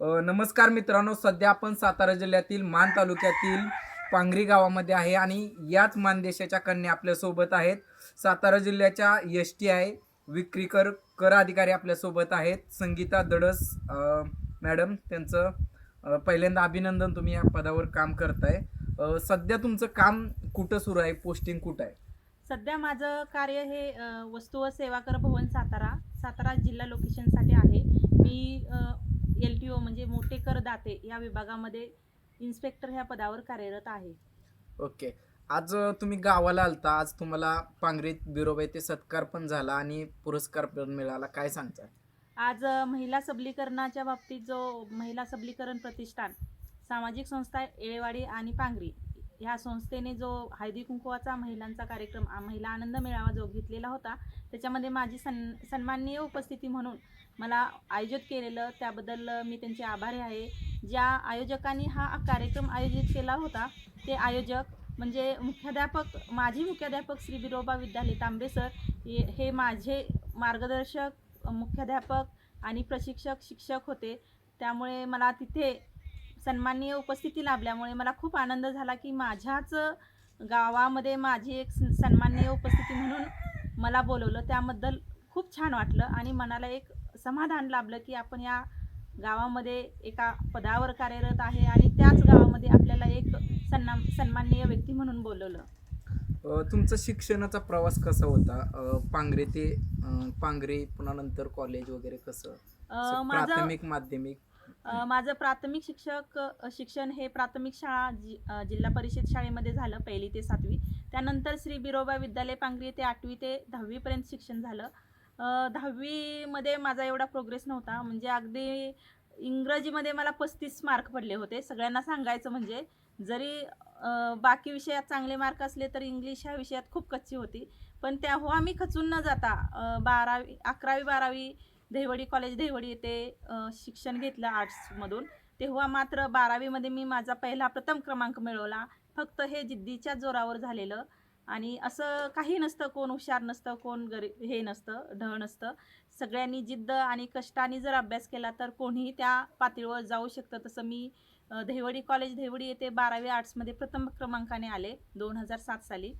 नमस्कार मित्रांनो सध्या आपण सातारा जिल्ह्यातील मान तालुक्यातील पांगरी गावामध्ये आहे आणि याच मानदेशाच्या कन्या आपल्यासोबत आहेत. सातारा जिल्ह्याच्या एस टी आय विक्रीकर कर अधिकारी आपल्यासोबत आहेत. संगीता दडस मॅडम त्यांचं पहिल्यांदा अभिनंदन तुम्ही या पदावर काम करताय. सध्या तुमचं काम कुठं सुरू आहे? पोस्टिंग कुठं आहे? सध्या माझं कार्य हे वस्तू व सेवा कर भवन सातारा सातारा जिल्हा लोकेशनसाठी आहे. मी एल टी ओ म्हणजे मोठे करदाते या विभागामध्ये इन्स्पेक्टर ह्या पदावर कार्यरत आहे. ओके. आज तुम्ही गावाला आलता. आज तुम्हाला पांगरीत बिरोबाई ते सत्कार पण झाला आणि पुरस्कार पण मिळाला. काय सांगताय आज महिला सबलीकरणाच्या बाबतीत जो महिला सबलीकरण प्रतिष्ठान सामाजिक संस्था येळेवाडी आणि पांगरी ह्या संस्थेने जो हळदी कुंकवाचा महिलांचा कार्यक्रम महिला आनंद मेळावा जो घेतलेला होता त्याच्यामध्ये माझी सन सन्माननीय उपस्थिती म्हणून मला आयोजित केलेलं त्याबद्दल मी त्यांचे आभारी आहे. ज्या आयोजकांनी हा कार्यक्रम आयोजित केला होता ते आयोजक म्हणजे मुख्याध्यापक माजी मुख्याध्यापक श्री बिरोबा विद्यालय तांबे सर हे हे माझे मार्गदर्शक मुख्याध्यापक आणि प्रशिक्षक शिक्षक होते. त्यामुळे मला तिथे सन्माननीय उपस्थिती लाभल्यामुळे मला खूप आनंद झाला की माझ्याच गावामध्ये माझी एक सन्माननीय उपस्थिती म्हणून मला बोलवलं. त्याबद्दल खूप छान वाटलं आणि मनाला एक समाधान लाभलं की आपण या गावामध्ये एका पदावर कार्यरत आहे आणि त्याच गावामध्ये आपल्याला एक सन्ना सन्माननीय व्यक्ती म्हणून बोलवलं. तुमचा शिक्षणाचा प्रवास कसा होता? पांगरे ते पांगरे पुन्हा नंतर कॉलेज वगैरे कसं? प्राथमिक माध्यमिक? माझं प्राथमिक शिक्षक शिक्षण हे प्राथमिक शाळा जि जिल्हा परिषद शाळेमध्ये झालं पहिली ते सातवी. त्यानंतर श्री बिरोबा विद्यालय पांगरी ते आठवी ते दहावीपर्यंत शिक्षण झालं. दहावीमध्ये माझा एवढा प्रोग्रेस नव्हता. म्हणजे अगदी इंग्रजीमध्ये मला पस्तीस मार्क पडले होते. सगळ्यांना सांगायचं म्हणजे जरी बाकी विषयात चांगले मार्क असले तरी इंग्लिश ह्या विषयात खूप कच्ची होती. पण तेव्हा हो आम्ही खचून न जाता बारावी अकरावी बारावी देवडी कॉलेज देवडी येथे शिक्षण घेतलं आर्ट्समधून तेव्हा मात्र बारावीमध्ये मी माझा पहिला प्रथम क्रमांक मिळवला. फक्त हे जिद्दीच्या जोरावर झालेलं. आणि असं काही नसतं कोण हुशार नसतं कोण गरी हे नसतं ढळ नसतं. सगळ्यांनी जिद्द आणि कष्टाने जर अभ्यास केला तर कोणीही त्या पातळीवर जाऊ शकतं. तसं मी अ, देवडी कॉलेज देवडी येथे बारावी आर्ट्समध्ये प्रथम क्रमांकाने आले दोन हजार सात साली.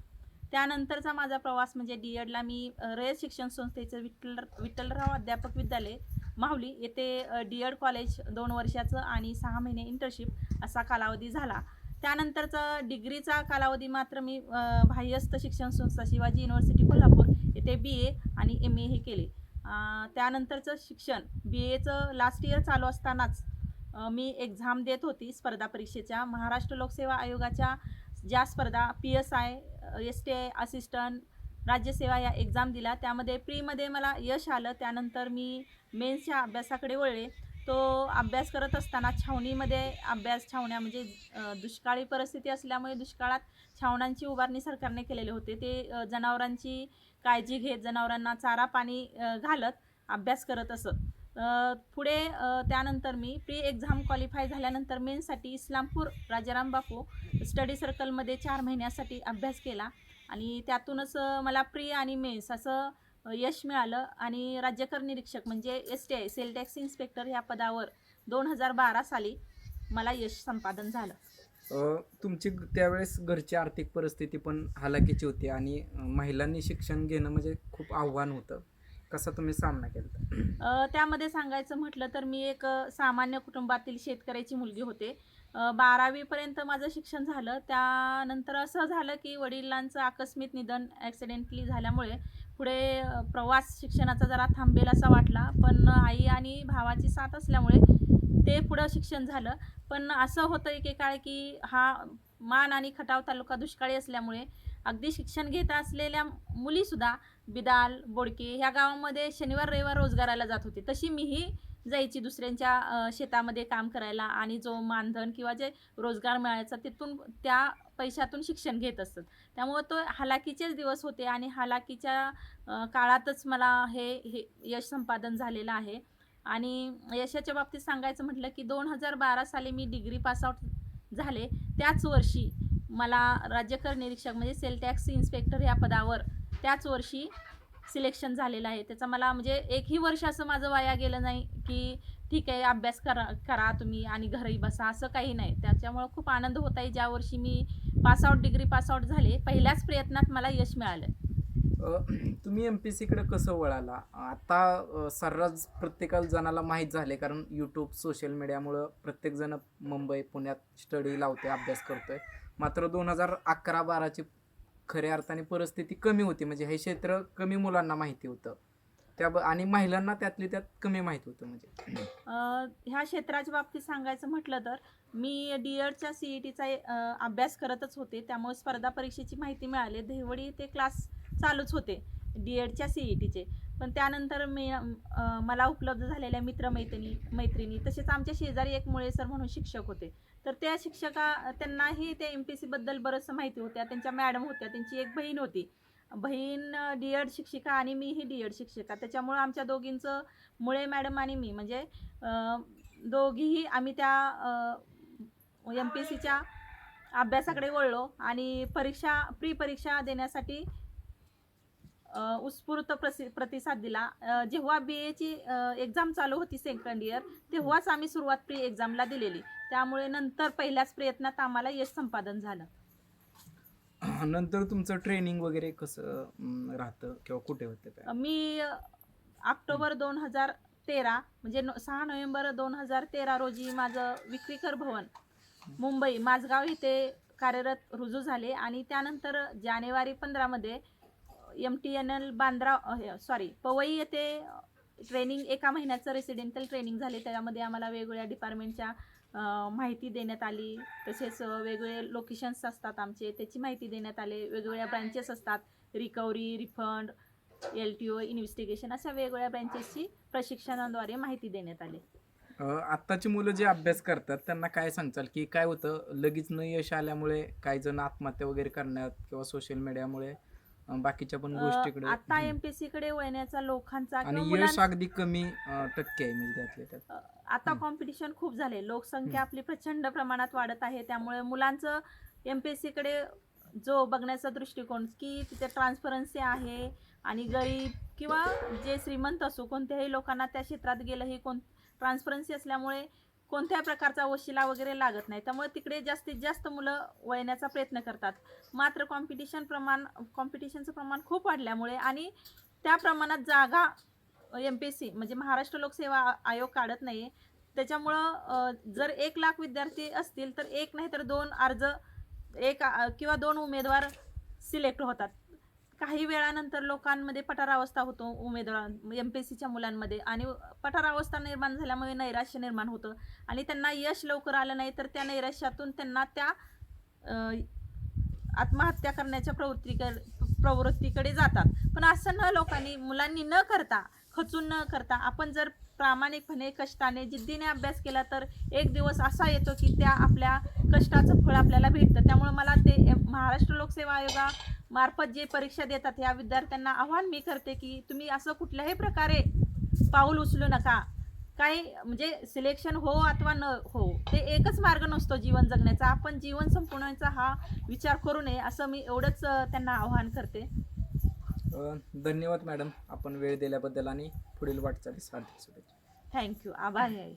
त्यानंतरचा माझा प्रवास म्हणजे डी एडला मी रयत शिक्षण संस्थेचं विठ्ठल विठ्ठलराव अध्यापक विद्यालय माहुली येथे डी एड कॉलेज दोन वर्षाचं आणि सहा महिने इंटर्नशिप असा कालावधी झाला. त्यानंतरचा डिग्रीचा कालावधी मात्र मी बाह्यस्थ शिक्षण संस्था शिवाजी युनिव्हर्सिटी कोल्हापूर येथे बी ए आणि एम ए हे केले. त्यानंतरचं शिक्षण बी एचं लास्ट इयर चालू असतानाच मी एक्झाम देत होती स्पर्धा परीक्षेच्या महाराष्ट्र लोकसेवा आयोगाच्या ज्या स्पर्धा P S I S T I assistant राज्यसेवा या एक्झाम दिला त्यामध्ये प्रीमध्ये मला यश आलं. त्यानंतर मी मेन्सच्या अभ्यासाकडे वळले. तो अभ्यास करत असताना छावणीमध्ये अभ्यास छावण्या म्हणजे दुष्काळी परिस्थिती असल्यामुळे दुष्काळात छावण्यांची उभारणी सरकारने केलेले होते. ते जनावरांची काळजी घेत जनावरांना चारा पाणी घालत अभ्यास करत असत. पुढे त्यानंतर मी प्री एक्झाम क्वालिफाय झाल्यानंतर मेनसाठी इस्लामपूर राजाराम बापू स्टडी सर्कलमध्ये चार महिन्यासाठी अभ्यास केला. आणि त्यातूनच मला प्री आणि मेन्स असं यश मिळालं. आणि राज्यकर निरीक्षक म्हणजे S T I sale tax inspector या पदावर दोन हजार बारा साली मला यश संपादन झालं. तुमची त्यावेळेस घरची आर्थिक परिस्थिती पण हालाकीची होती आणि महिलांनी शिक्षण घेणं म्हणजे खूप आव्हान होतं. कसा तुम्ही सामना केला त्यामध्ये सांगायचं म्हटलं तर मी एक सामान्य कुटुंबातील शेतकऱ्याची मुलगी होते. बारावीपर्यंत माझं शिक्षण झालं. त्यानंतर असं झालं की वडिलांचं आकस्मिक निधन ॲक्सिडेंटली झाल्यामुळे पुढे प्रवास शिक्षणाचा जरा थांबेल असा वाटला. पण आई आणि भावाची साथ असल्यामुळे ते पुढं शिक्षण झालं. पण असं होतं एकेकाळ की हा मान आणि खटाव तालुका दुष्काळी असल्यामुळे अगदी शिक्षण घेत असलेल्या मुलीसुद्धा बिदाल बोडके ह्या गावामध्ये शनिवार रविवार रोजगाराला जात होते. तशी मीही जायची दुसऱ्यांच्या शेतामध्ये काम करायला आणि जो मानधन किंवा जे रोजगार मिळायचा तिथून त्या पैशातून शिक्षण घेत असत. त्यामुळं तो हालाकीचेच दिवस होते आणि हालाकीच्या काळातच मला हे हे यश संपादन झालेलं आहे. आणि यशाच्या बाबतीत सांगायचं म्हटलं की दोन हजार बारा साली मी डिग्री पासआउट झाले. त्याच वर्षी मला राज्यकर निरीक्षक म्हणजे सेल टॅक्स इन्स्पेक्टर या पदावर त्याच वर्षी सिलेक्शन झालेलं आहे. त्याचा मला म्हणजे एकही वर्ष असं माझं वाया गेलं नाही की ठीक आहे अभ्यास करा करा तुम्ही आणि घरी बसा असं काही नाही. त्याच्यामुळं खूप आनंद होत आहे. ज्या वर्षी मी पासआउट डिग्री पासआउट झाले पहिल्याच प्रयत्नात मला यश मिळालं. तुम्ही एम पी सीकडे कसं वळाला? आता सर्रास प्रत्येकाला जणाला माहीत झाले कारण यूट्यूब सोशल मीडियामुळं प्रत्येकजण मुंबई पुण्यात स्टडी लावते अभ्यास करतोय. मात्र दोन हजार अकरा बाराची खऱ्या अर्थाने परिस्थिती कमी होती. म्हणजे हे क्षेत्र कमी मुलांना माहिती होतं. त्या आणि महिलांना त्यातली त्यात कमी माहिती होतं म्हणजे. ह्या क्षेत्राच्या बाबतीत सांगायचं म्हटलं तर मी डी एडच्या सी ई टीचा अभ्यास करतच होते. त्यामुळे स्पर्धा परीक्षेची माहिती मिळाली. देवडी ते क्लास चालूच होते डी एडच्या सी ई टीचे पण त्यानंतर मी मला उपलब्ध झालेल्या मित्रमैत्रिणी मैत्रिणी तसेच आमच्या शेजारी एक मुळे सर म्हणून शिक्षक होते. तर त्या शिक्षका त्यांनाही त्या एम पी सीबद्दल बरंचसं माहिती होत्या. त्यांच्या मॅडम होत्या. त्यांची एक बहीण होती. बहीण डी एड शिक्षिका आणि मी ही डी एड शिक्षिका. त्याच्यामुळं आमच्या दोघींचं मुळे मॅडम आणि मी. म्हणजे दोघीही आम्ही त्या एम पी एस सीच्या अभ्यासाकडे वळलो आणि परीक्षा प्री परीक्षा देण्यासाठी उत्स्फूर्त प्रसि प्रतिसाद दिला. जेव्हा बी एची एक्झाम चालू होती सेकंड इयर तेव्हाच आम्ही सुरुवात प्री एक्झामला दिलेली. त्यामुळे नंतर पहिल्याच प्रयत्नात आम्हाला यश संपादन झालं. नंतर तुमचं ट्रेनिंग वगैरे कसं राहतं किंवा कुठे होतं मी ऑक्टोबर दोन हजार तेरा म्हणजे सहा नोव्हेंबर दोन हजार तेरा रोजी माझं विक्रीकर भवन मुंबई माझगाव इथे कार्यरत रुजू झाले आणि त्यानंतर जानेवारी पंधरामध्ये M T N L Bandra sorry Powai येथे ट्रेनिंग एका महिन्याचं रेसिडेंटल ट्रेनिंग झाले. त्यामध्ये आम्हाला वेगवेगळ्या डिपार्टमेंटच्या माहिती देण्यात आली. तसेच वेगवेगळे लोकेशन्स असतात आमचे. त्याची माहिती देण्यात आले. वेगवेगळ्या ब्रँचेस असतात. Recovery refund L T O investigation अशा वेगवेगळ्या ब्रँचेसची प्रशिक्षणाद्वारे माहिती देण्यात आली. आत्ताची मुलं जे अभ्यास करतात त्यांना काय सांगचाल की काय होतं? लगेच न यश आल्यामुळे काही जण आत्महत्या वगैरे करण्यात किंवा सोशल मीडियामुळे बाकीच्या पण गोष्टीकडे आता हम्म. एम पी सी कडे वळण्याचा लोकांचा आणि किंवा यश अगदी कमी अ, टक्के आहे म्हणजे त्यातले त्यात अ, आता हम्म. कॉम्पिटिशन खूप झाले लोकसंख्या. आपली प्रचंड प्रमाणात वाढत आहे त्यामुळे मुलांचं एम पी एस सीकडे जो बघण्याचा दृष्टिकोन की तिथे ट्रान्सपरन्सी आहे आणि गरीब किंवा जे श्रीमंत असो कोणत्याही लोकांना त्या क्षेत्रात गेलंही कोण ट्रान्सपरन्सी असल्यामुळे कोणत्याही प्रकारचा वशिला वगैरे लागत नाही. त्यामुळे तिकडे जास्तीत जास्त मुलं वळण्याचा प्रयत्न करतात. मात्र कॉम्पिटिशन प्रमाण कॉम्पिटिशनचं प्रमाण खूप वाढल्यामुळे आणि त्या प्रमाणात जागा एम पी एस सी म्हणजे महाराष्ट्र लोकसेवा आयोग काढत नाही त्याच्यामुळं जर एक लाख विद्यार्थी असतील तर एक नाही तर दोन अर्ज एक किंवा दोन उमेदवार सिलेक्ट होतात. काही वेळानंतर लोकांमध्ये पठारावस्था होतो उमेदवार एम पी एस सीच्या मुलांमध्ये आणि पठारावस्था निर्माण झाल्यामुळे नैराश्य निर्माण होतं आणि त्यांना यश लवकर आलं नाही तर त्या नैराश्यातून त्यांना त्या आत्महत्या करण्याच्या प्रवृत्तीकडे प्रवृत्तीकडे जातात. पण असं न लोकांनी मुलांनी न करता खचून न करता आपण जर प्रामाणिकपणे कष्टाने जिद्दीने अभ्यास केला तर एक दिवस असा येतो की त्या आपल्या कष्टाचं फळ आपल्याला भेटतं. त्यामुळे मला ते महाराष्ट्र लोकसेवा आयोगा मार्फत जे परीक्षा देतात या विद्यार्थ्यांना आव्हान मी करते की तुम्ही असं कुठल्याही प्रकारे पाऊल उचलू नका. काही म्हणजे सिलेक्शन हो अथवा न हो ते एकच मार्ग नसतो जीवन जगण्याचा. आपण जीवन संपवण्याचा हा विचार करू नये असं मी एवढंच त्यांना आव्हान करते. धन्यवाद मॅडम. आपण वेळ दिल्याबद्दल आणि पुढील वाटचालीस हार्दिक शुभेच्छा. थँक्यू. आभारी. आहे